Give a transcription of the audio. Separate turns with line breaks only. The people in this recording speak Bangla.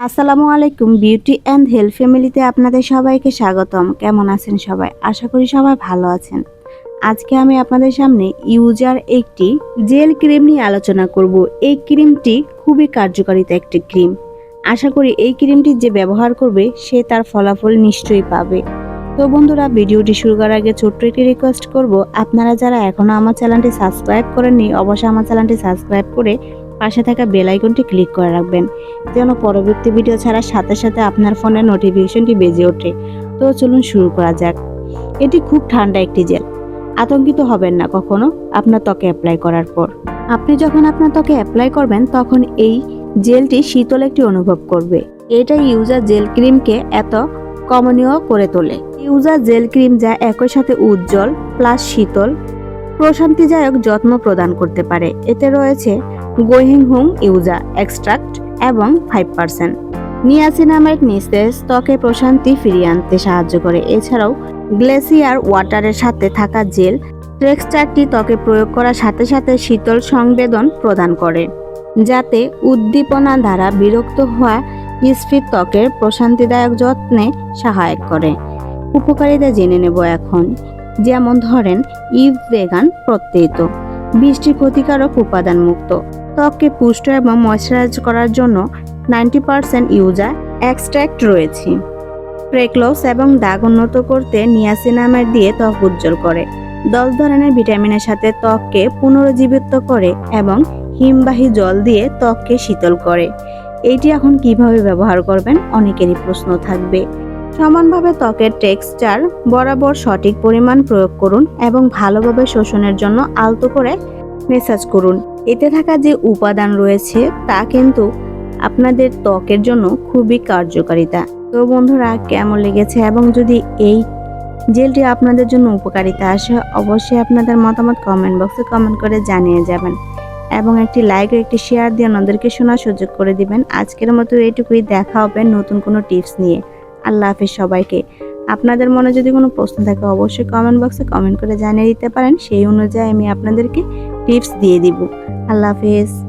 আসসালামু আলাইকুম বিউটি অ্যান্ড হেলথ ফ্যামিলিতে আপনাদের সবাইকে স্বাগতম। কেমন আছেন সবাই? আশা করি সবাই ভালো আছেন। আজকে আমি আপনাদের সামনে ইউজার একটি জেল ক্রিম নিয়ে আলোচনা করব। এই ক্রিমটি খুবই কার্যকারিতা একটি ক্রিম। আশা করি এই ক্রিমটি যে ব্যবহার করবে, সে তার ফলাফল নিশ্চয়ই পাবে। তো বন্ধুরা, ভিডিওটি শুরু করার আগে ছোট্ট একটি রিকোয়েস্ট করব। আপনারা যারা এখনও আমার চ্যানেলটি সাবস্ক্রাইব করেননি, অবশ্যই আমার চ্যানেলটি সাবস্ক্রাইব করে পাশে থাকা বেল আইকনটি ক্লিক করে রাখবেন। যেন পরবর্তী ভিডিও ছাড়ার সাথে সাথে আপনার ফোনের নোটিফিকেশনটি বেজে ওঠে। তো চলুন শুরু করা যাক। এটি খুব ঠান্ডা একটি জেল। আতঙ্কিত হবেন না কখনো আপনার ত্বকে অ্যাপ্লাই করার পর। আপনি যখন আপনার ত্বকে অ্যাপ্লাই করবেন, তখন এই জেলটি শীতল একটি অনুভব করবে। এটা ইউজার জেল ক্রিমকে এত কমনীয় করে তোলে। ইউজার জেল ক্রিম যা একই সাথে উজ্জ্বল, প্লাস শীতল প্রশান্তিদায়ক যত্ন প্রদান করতে পারে। এতে রয়েছে গোহিং হুং ইউজা এক্সট্রাক্ট এবং ফাইভ পার্সেন্ট। নিয়াসিনামাইড নিস্তেজ ত্বকে প্রশান্তি ফিরিয়ে আনতে সাহায্য করে। এছাড়াও গ্লেসিয়ার ওয়াটারের সাথে থাকা জেল টেক্সচারটি ত্বকে প্রয়োগ করার সাথে সাথে শীতল সংবেদন প্রদান করে, যাতে উদ্দীপনা দ্বারা বিরক্ত হওয়া স্ফীত ত্বকের প্রশান্তিদায়ক যত্নে সহায়ক করে। উপকারিতা জেনে নেব এখন, যেমন ধরেন ইভ ভেগান প্রত্যয়িত বৃষ্টি ক্ষতিকারক উপাদান মুক্ত ত্বককে পুষ্ট এবং ময়শ্চারাইজ করার জন্য নাইনটি পার্সেন্ট ইউজার এক্সট্র্যাক্ট রয়েছে। প্রেক্লোস এবং দাগ উন্নত করতে নিয়াসিনামাইড দিয়ে ত্বক উজ্জ্বল করে। দশ ধরনের ভিটামিনের সাথে ত্বককে পুনরুজ্জীবিত করে এবং হিমবাহী জল দিয়ে ত্বককে শীতল করে। এইটি এখন কীভাবে ব্যবহার করবেন? অনেকেরই প্রশ্ন থাকবে। সমানভাবে ত্বকের টেক্সচার বরাবর সঠিক পরিমাণ প্রয়োগ করুন এবং ভালোভাবে শোষণের জন্য আলতো করে মেসাজ করুন। এতে থাকা যে উপাদান রয়েছে, তা কিন্তু আপনাদের ত্বকের জন্য খুবই কার্যকারিতা। তো বন্ধুরা, কেমন লেগেছে? এবং যদি এই জেলটি আপনাদের জন্য উপকারিতা আসে, অবশ্যই আপনাদের মতামত কমেন্ট বক্সে কমেন্ট করে জানিয়ে যাবেন। এবং একটি লাইক একটি শেয়ার দিয়ে ওনাদেরকে শোনার সুযোগ করে দিবেন। আজকের মতো এইটুকুই দেখা হবে নতুন কোনো টিপস নিয়ে। আল্লাহ হাফিজ সবাইকে। আপনাদের মনে যদি কোনো প্রশ্ন থাকে, অবশ্যই কমেন্ট বক্সে কমেন্ট করে জানিয়ে দিতে পারেন। সেই অনুযায়ী আমি আপনাদেরকে টিপস দিয়ে দিব। আল্লাহ হাফিজ।